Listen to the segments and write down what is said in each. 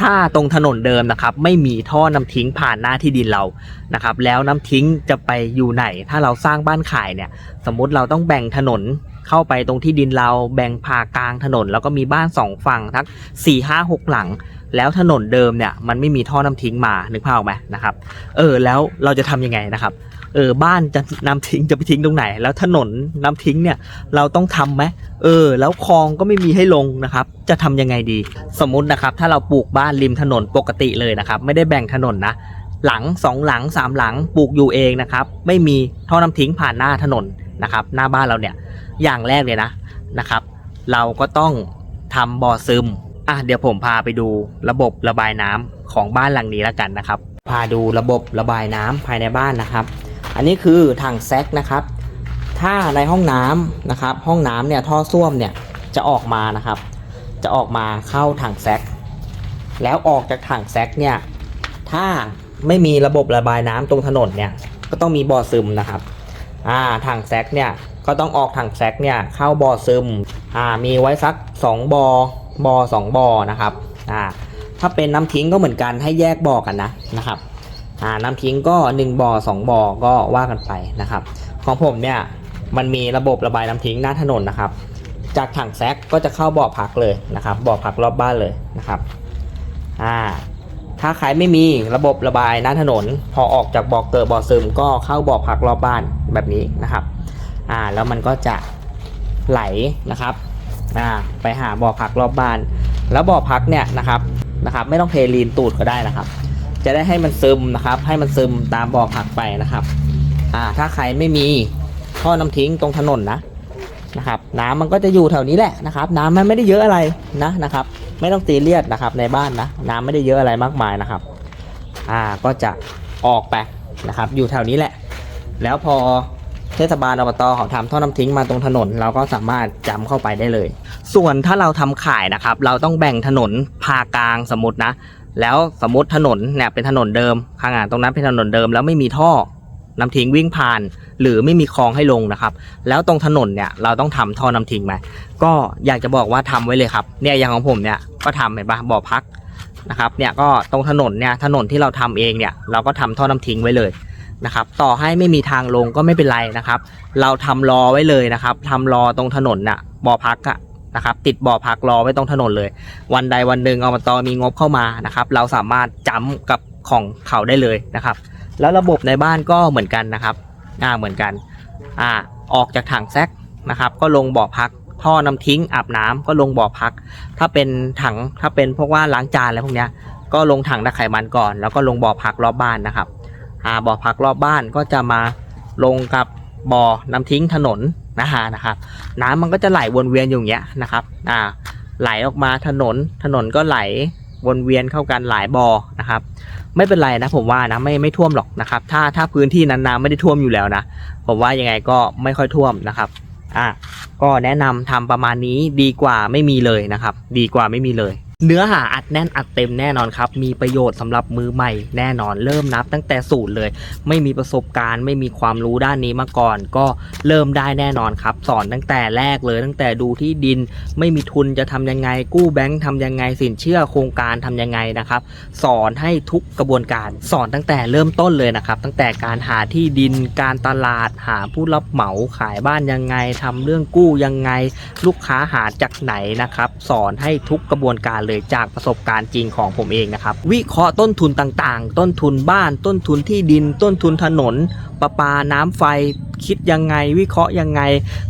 ถ้าตรงถนนเดิมนะครับ ไม่มีท่อน้ำทิ้งผ่านหน้าที่ดินเรานะครับ แล้วน้ำทิ้งจะไปอยู่ไหน ถ้าเราสร้างบ้านขายเนี่ย สมมติเราต้องแบ่งถนนเข้าไปตรงที่ดินเราแบ่งผ่ากลางถนน แล้วก็มีบ้านสองฝั่งทั้ง4 5 6หลัง แล้วถนนเดิมเนี่ยมันไม่มีท่อน้ำทิ้งมานึกภาพออกไหมนะครับ เออแล้วเราจะทำยังไงนะครับ เออบ้านจะน้ำทิ้งจะไปทิ้งตรงไหน แล้วถนนน้ำทิ้งเนี่ยเราต้องทำไหมเออ แล้วคลองก็ไม่มีให้ลงนะครับ จะทำยังไงดี สมมตินะครับ ถ้าเราปลูกบ้านริมถนนปกติเลยนะครับ ไม่ได้แบ่งถนนนะหลังสองหลังสามหลังปลูกอยู่เองนะครับ ไม่มีท่อน้ำทิ้งผ่านหน้าถนนนะครับ หน้าบ้านเราเนี่ยอย่างแรกเลยนะนะครับ เราก็ต้องทำบ่อซึมอะเดี๋ยวผมพาไปดูระบบระบายน้ำของบ้านหลังนี้แล้วกันนะครับ พาดูระบบระบายน้ำภายในบ้านนะครับ อันนี้คือถังแซกนะครับ ถ้าในห้องน้ำนะครับ ห้องน้ำเนี่ยท่อส้วมเนี่ยจะออกมานะครับ จะออกมาเข้าถังแซกแล้วออกจากถังแซกเนี่ย ถ้าไม่มีระบบระบายน้ำตรงถนนเนี่ย ก็ต้องมีบ่อซึมนะครับ อ่าถังแซกเนี่ยก็ต้องออกถังแซกเนี่ยเข้าบ่อซึม อ่ามีไว้สัก 2บ่อบ่อ2บ่อนะครับ อ่าถ้าเป็นน้ำทิ้งก็เหมือนกันให้แยกบ่อกันนะนะครับ อ่าน้ำทิ้งก็ 1บ่อ2บ่อก็ว่ากันไปนะครับ ของผมเนี่ยมันมีระบบระบายน้ำทิ้งหน้าถนนนะครับ จากถังแซกก็จะเข้าบ่อพักเลยนะครับบ่อพักรอบบ้านเลยนะครับอ่าถ้าใครไม่มีระบบระบายหน้าถนน พอออกจากบ่อเกิดบ่อซึมก็เข้าบ่อพักรอบบ้านแบบนี้นะครับอ่าแล้วมันก็จะไหลนะครับอ่าไปหาบ่อพักรอบบ้าน แล้วบ่อพักเนี่ยนะครับนะครับ ไม่ต้องเทลีนตูดก็ได้นะครับ จะได้ให้มันซึมนะครับ ให้มันซึมตามบ่อพักไปนะครับ อ่า ถ้าใครไม่มีท่อน้ำทิ้งตรงถนนนะนะครับ น้ำมันก็จะอยู่แถวนี้แหละนะครับ น้ำมันไม่ได้เยอะอะไรนะนะครับ ไม่ต้องตีเลียดนะครับ ในบ้านนะน้ำไม่ได้เยอะอะไรมากมายนะครับ อ่าก็จะออกไปนะครับ อยู่แถวนี้แหละ แล้วพอเทศบาลอบตเขาทำท่อน้ำทิ้งมาตรงถนน เราก็สามารถจำเข้าไปได้เลย ส่วนถ้าเราทำขายนะครับ เราต้องแบ่งถนนพากลางสมมตินะ แล้วสมมติถนนเนี่ยเป็นถนนเดิมข้างอ่างตรงนั้นเป็นถนนเดิมแล้วไม่มีท่อน้ำทิ้งวิ่งผ่าน หรือไม่มีคลองให้ลงนะครับ แล้วตรงถนนเนี่ยเราต้องทำท่อน้ำทิ้งไหมก็อยากจะบอกว่าทำไว้เลยครับเนี่ยอย่างของผมเนี่ยก็ทำเห็นปะบ่อพักนะครับเนี่ยก็ตรงถนนเนี่ยถนนที่เราทำเองเนี่ยเราก็ทำท่อน้ำทิ้งไว้เลยนะครับต่อให้ไม่มีทางลงก็ไม่เป็นไรนะครับ เราทำรอไว้เลยนะครับทำรอตรงถนนน่ะบ่อพักอะ นะครับติดบ่อพักรอไว้ตรงถนนเลย วันใดวันหนึ่งอบตมีงบเข้ามานะครับ เราสามารถจ้ำกับของเขาได้เลยนะครับ แล้วระบบในบ้านก็เหมือนกันนะครับอ่าเหมือนกันอ่าออกจากถังแซกนะครับ ก็ลงบ่อพักท่อน้ำทิ้งอาบน้ำก็ลงบ่อพัก ถ้าเป็นถังถ้าเป็นพวกว่าล้างจานอะไรพวกเนี้ยก็ลงถังตะไคร่มันก่อน แล้วก็ลงบ่อพักรอบบ้านนะครับอ่าบ่อพักรอบบ้านก็จะมาลงกับ บ่อน้ำทิ้งถนนนะฮะนะครับ น้ำมันก็จะไหลวนเวียนอยู่อย่างเงี้ยนะครับอ่าไหลออกมาถนนถนนก็ไหลวนเวียนเข้ากันหลายบ่อนะครับ ไม่เป็นไรนะผมว่านะไม่ไม่ท่วมหรอกนะครับ ถ้าถ้าพื้นที่นั้นน้ำไม่ได้ท่วมอยู่แล้วนะผมว่ายังไงก็ไม่ค่อยท่วมนะครับอะก็แนะนำทำประมาณนี้ดีกว่าไม่มีเลยนะครับ ดีกว่าไม่มีเลย เนื้อหาอัดแน่นอัดเต็มแน่นอนครับ มีประโยชน์สำหรับมือใหม่แน่นอน เริ่มนับตั้งแต่ศูนย์เลย ไม่มีประสบการณ์ ไม่มีความรู้ด้านนี้มาก่อน ก็เริ่มได้แน่นอนครับ สอนตั้งแต่แรกเลย ตั้งแต่ดูที่ดิน ไม่มีทุนจะทำยังไง กู้แบงค์ทำยังไง สินเชื่อโครงการทำยังไงนะครับ สอนให้ทุกกระบวนการสอนตั้งแต่เริ่มต้นเลยนะครับ ตั้งแต่การหาที่ดิน การตลาด หาผู้รับเหมาขายบ้านยังไงทำเรื่องกู้ยังไง ลูกค้าหาจากไหนนะครับ สอนให้ทุกกระบวนการเลยจากประสบการณ์จริงของผมเองนะครับ วิเคราะห์ต้นทุนต่างๆ ต้นทุนบ้าน ต้นทุนที่ดิน ต้นทุนถนน ประปาน้ำไฟ คิดยังไง วิเคราะห์ยังไง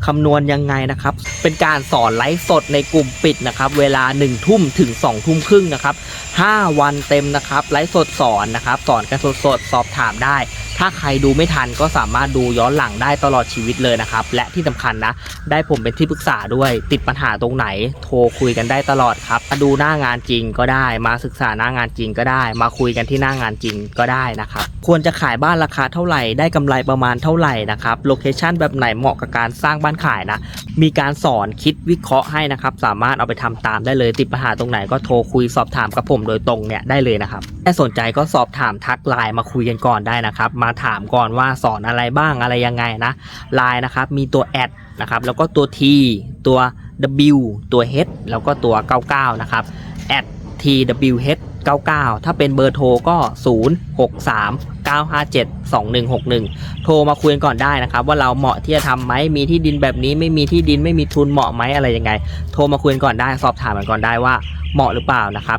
คำนวณยังไงนะครับ เป็นการสอนไลฟ์สดในกลุ่มปิดนะครับ เวลา1ทุ่มถึง2ทุ่มครึ่งนะครับ5วันเต็มนะครับไลฟ์สดสอนนะครับ สอนกันสดๆสอบถามได้ ถ้าใครดูไม่ทันก็สามารถดูย้อนหลังได้ตลอดชีวิตเลยนะครับ และที่สำคัญนะ ได้ผมเป็นที่ปรึกษาด้วย ติดปัญหาตรงไหน โทรคุยกันได้ตลอดครับ มาดูหน้างานจริงก็ได้ มาศึกษาหน้างานจริงก็ได้ มาคุยกันที่หน้างานจริงก็ได้นะครับ ควรจะขายบ้านราคาเท่าไหร่ ได้กำไรประมาณเท่าไหร่นะครับ โลเคชันแบบไหนเหมาะกับการสร้างบ้านขายนะ มีการสอนคิดวิเคราะห์ให้นะครับ สามารถเอาไปทำตามได้เลย ติดปัญหาตรงไหนก็โทรคุยสอบถามกับผมโดยตรงเนี่ยได้เลยนะครับ ถ้าสนใจก็สอบถามทักไลน์มาคุยกันก่อนได้นะครับมาถามก่อนว่าสอนอะไรบ้างอะไรยังไงนะไลน์นะครับมีตัวแอดนะครับแล้วก็ตัว T ตัว W ตัว H แล้วก็ตัว 99 นะครับแอด TWH 99 ถ้าเป็นเบอร์โทรก็ 0 6 3 9 5 7 2 1 6 1 โทรมาคุยกันก่อนได้นะครับ ว่าเราเหมาะที่จะทำไหมมีที่ดินแบบนี้ไม่มีที่ดินไม่มีทุนเหมาะไหมอะไรยังไง โทรมาคุยกันก่อนได้สอบถามกันก่อนได้ว่าเหมาะหรือเปล่านะครับ